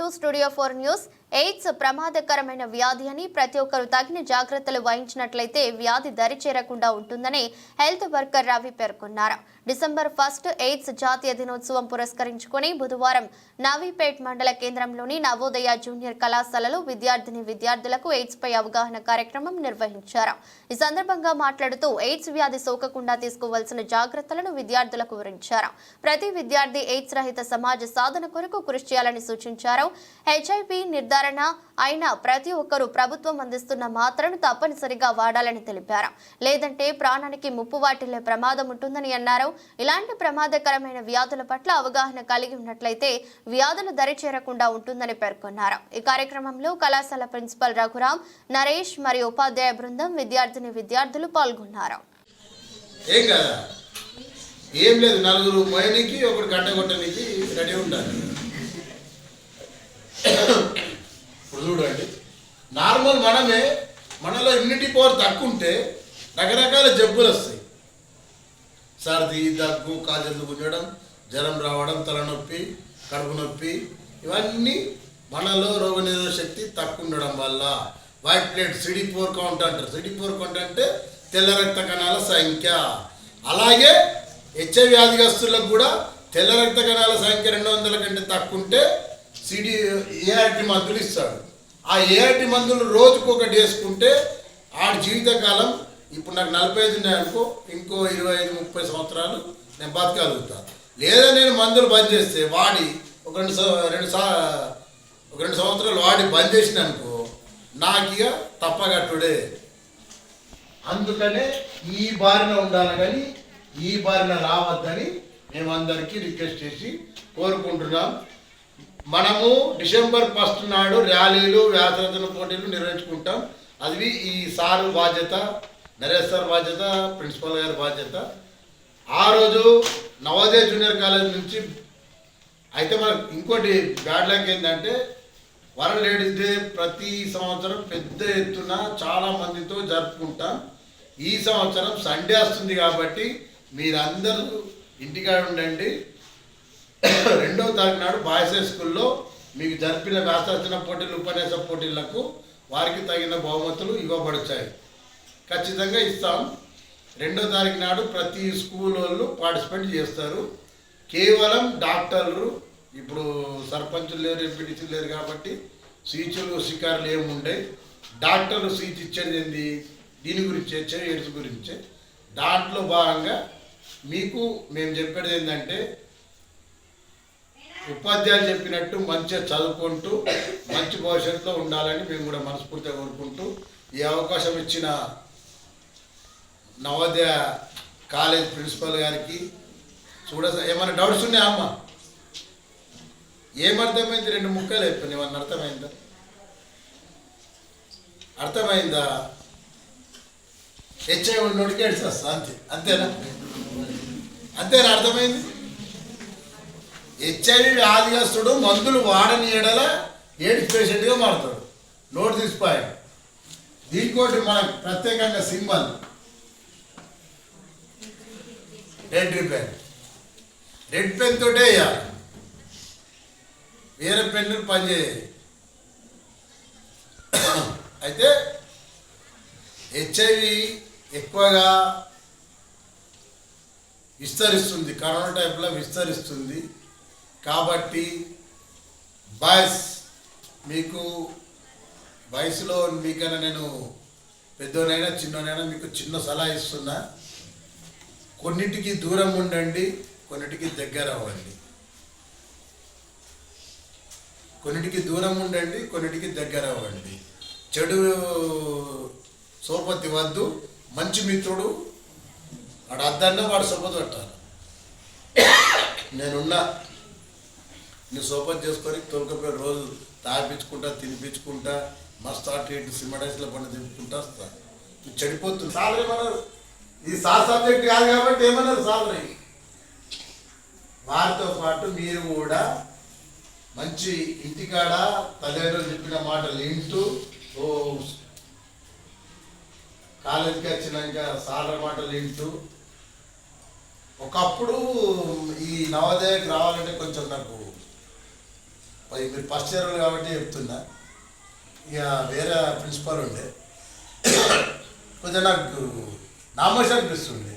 To studio four news. AIDS ప్రమాదకరమైన వ్యాధి అని ప్రతి ఒక్కరూ తగిన జాగ్రత్తలు వహించినట్లయితే వ్యాధి దరి చేరకుండా ఉంటుందని హెల్త్ వర్కర్ రవి పేర్కొన్నారు. డిసెంబర్ ఫస్ట్ ఎయిడ్స్ జాతీయ దినోత్సవం పురస్కరించుకొని బుధవారం నావీపేట్ మండల కేంద్రంలోని నవోదయ జూనియర్ కళాశాలలో విద్యార్థిని విద్యార్థులకు ఎయిడ్స్ పై అవగాహన కార్యక్రమం నిర్వహించారు. ఈ సందర్భంగా మాట్లాడుతూ ఎయిడ్స్ వ్యాధి సోకకుండా తీసుకోవాల్సిన జాగ్రత్తలను విద్యార్థులకు వివరించారు. ప్రతి విద్యార్థి ఎయిడ్స్ రహిత సమాజ సాధన కొరకు కృషి చేయాలని సూచించారు. హెచ్ఐవి నిర్ధారణ అయిన ప్రతి ఒక్కరూ ప్రభుత్వం అందిస్తున్న మాత్రను తప్పనిసరిగా వాడాలని తెలిపారు. లేదంటే ప్రాణానికి ముప్పు వాటిల్లే ప్రమాదం ఉంటుందని అన్నారు. ఇలాంటి ప్రమాదకరమైన వ్యాధుల పట్ల అవగాహన కలిగి ఉన్నట్లయితే వ్యాధులు దరి చేరకుండా ఉంటుందని పేర్కొన్నారు. ఈ కార్యక్రమంలో కళాశాల ప్రిన్సిపల్ రఘురాం నరేష్ మరియు ఉపాధ్యాయ బృందం విద్యార్థిని విద్యార్థులు పాల్గొన్నారు. ఏం కదా? ఏం లేదు నలుగురు మొయనికి ఒకటి గడ్డ కొట్టనికి రెడీ ఉండాలి. ఇప్పుడు చూడండి. నార్మల్ మనమే మనలో ఇమ్యూనిటీ పవర్ తక్కువ ఉంటే రకరకాల జబ్బులు వస్తాయి సర్ది దగ్గు కాజలు గుంజడం జ్వరం రావడం తలనొప్పి కడుపు నొప్పి ఇవన్నీ మనలో రోగనిరోధక శక్తి తక్కువ ఉండడం వల్ల white plate CD four count అంటారు సిడి ఫోర్ కౌంట్ అంటే తెల్ల రక్త కణాల సంఖ్య. అలాగే హెచ్ఐ వ్యాధిగ్రస్తులకు కూడా తెల్ల రక్త కణాల సంఖ్య రెండు వందల కంటే తక్కువ ఉంటే సిడి ఏఆర్టి మందులు ఇస్తాడు. ఆ ఏఆర్టి మందులు రోజుకు ఒకటి వేసుకుంటే ఆ జీవితకాలం ఇప్పుడు నాకు నలభై ఐదు ఉన్నాయనుకో ఇంకో ఇరవై ఐదు ముప్పై సంవత్సరాలు నేను బతకగలుగుతాను లేదా నేను మందులు బంద్ చేస్తే వాడి ఒక రెండు రెండు సా ఒక రెండు సంవత్సరాలు వాడి బంద్ చేసిన అనుకో నాకు ఇక తప్పగట్టుడే. అందుకనే ఈ బారిన ఉండాలి కానీ ఈ బారిన రావద్దని మేము అందరికీ రిక్వెస్ట్ చేసి కోరుకుంటున్నాం. మనము డిసెంబర్ ఫస్ట్ నాడు ర్యాలీలు వ్యాసరచన పోటీలు నిర్వహించుకుంటాం. అది ఈ సారు బాధ్యత నరేష్ సార్ బాధ్యత ప్రిన్సిపల్ గారి బాధ్యత. ఆ రోజు నవోదయ జూనియర్ కాలేజ్ నుంచి అయితే మనకు ఇంకోటి బ్యాడ్ లక్ ఏంటంటే వరల్డ్ లేడీస్ డే ప్రతి సంవత్సరం పెద్ద ఎత్తున చాలా మందితో జరుపుకుంటాం. ఈ సంవత్సరం సండే వస్తుంది కాబట్టి మీరందరూ ఇంటికాడ ఉండండి. రెండవ తారీఖు నాడు బాయ్స్ హై స్కూల్లో మీకు జరిపిన వ్యాసరచన పోటీలు ఉపన్యాస పోటీలకు వారికి తగిన బహుమతులు ఇవ్వబడతాయి. ఖచ్చితంగా ఇస్తాం. రెండో తారీఖు నాడు ప్రతి స్కూల్ వాళ్ళు పార్టిసిపేట్ చేస్తారు. కేవలం డాక్టర్లు ఇప్పుడు సర్పంచులు లేరు ఎంపీటీసీలు లేరు కాబట్టి సీచులు షికారులు ఏమి ఉండవు డాక్టర్లు సీచ్ ఇచ్చేది ఏంది? దీని గురించి వచ్చే ఎయిడ్స్ గురించే. దాంట్లో భాగంగా మీకు మేము చెప్పేది ఏంటంటే ఉపాధ్యాయులు చెప్పినట్టు మంచిగా చదువుకుంటూ మంచి భవిష్యత్తులో ఉండాలని మేము కూడా మనస్ఫూర్తిగా కోరుకుంటూ ఈ అవకాశం ఇచ్చిన నవోదయ కాలేజ్ ప్రిన్సిపల్ గారికి చూడ ఏమైనా డౌట్స్ ఉన్నాయా అమ్మ? ఏమర్థమైంది రెండు ముక్కలు అయిపోయింది ఏమన్నా అర్థమైందా? అర్థమైందా? హెచ్ఐ ఉన్నోడికి ఎడ్సా అంతే. అంతేనా? అంతేనా అర్థమైంది? హెచ్ఐవి వ్యాధిగ్రస్తుడు మందులు వాడని ఎడల ఏడ్స్ పేషెంట్గా మారుతాడు. నోటు తీసిపోయాడు దీనికోటి మనకు ప్రత్యేకంగా symbol. Red pen red pen తోటే వేయాలి. వేరే పెన్నులు పనిచేయాలి అయితే హెచ్ఐవి ఎక్కువగా విస్తరిస్తుంది. కరోనా టైప్లో విస్తరిస్తుంది. కాబట్టి బాయ్స్ మీకు వయసులో మీకైనా నేను పెద్దోనైనా చిన్నోనైనా మీకు చిన్న సలహా ఇస్తున్నా. కొన్నిటికి దూరం ఉండండి కొన్నిటికి దగ్గర అవ్వండి. కొన్నిటికి దూరం ఉండండి కొన్నిటికి దగ్గర అవ్వండి. చెడు సోపతి వద్దు మంచి మిత్రుడు వాడు అద్దన్న వాడు సోపతి పెట్టాలి నేనున్నా నీ సోపతి చేసుకొని తొలకపోయి రోజు తాపించుకుంటా తినిపించుకుంటా మస్తు అటు ఇటు సినిమాడేస్లో పండు తినుకుంటా వస్తా. నువ్వు చెడిపోతుంది సాలరీ ఇది సా సబ్జెక్ట్ కాదు కాబట్టి ఏమన్నారు సాలరీ వారితో పాటు మీరు కూడా మంచి ఇంటికాడ తల్లిదండ్రులు చెప్పిన మాటలు వింటూ ఓ కాలేజీకి వచ్చినాక సార్ల మాటలు వింటూ ఒకప్పుడు ఈ నవోదయకి రావాలంటే కొంచెం నాకు మీరు ఫస్ట్ ఇయర్ కాబట్టి చెప్తున్నా. ఇక వేరే ప్రిన్సిపల్ ఉండే. కొంచెం నాకు 나머지는 그리스도인데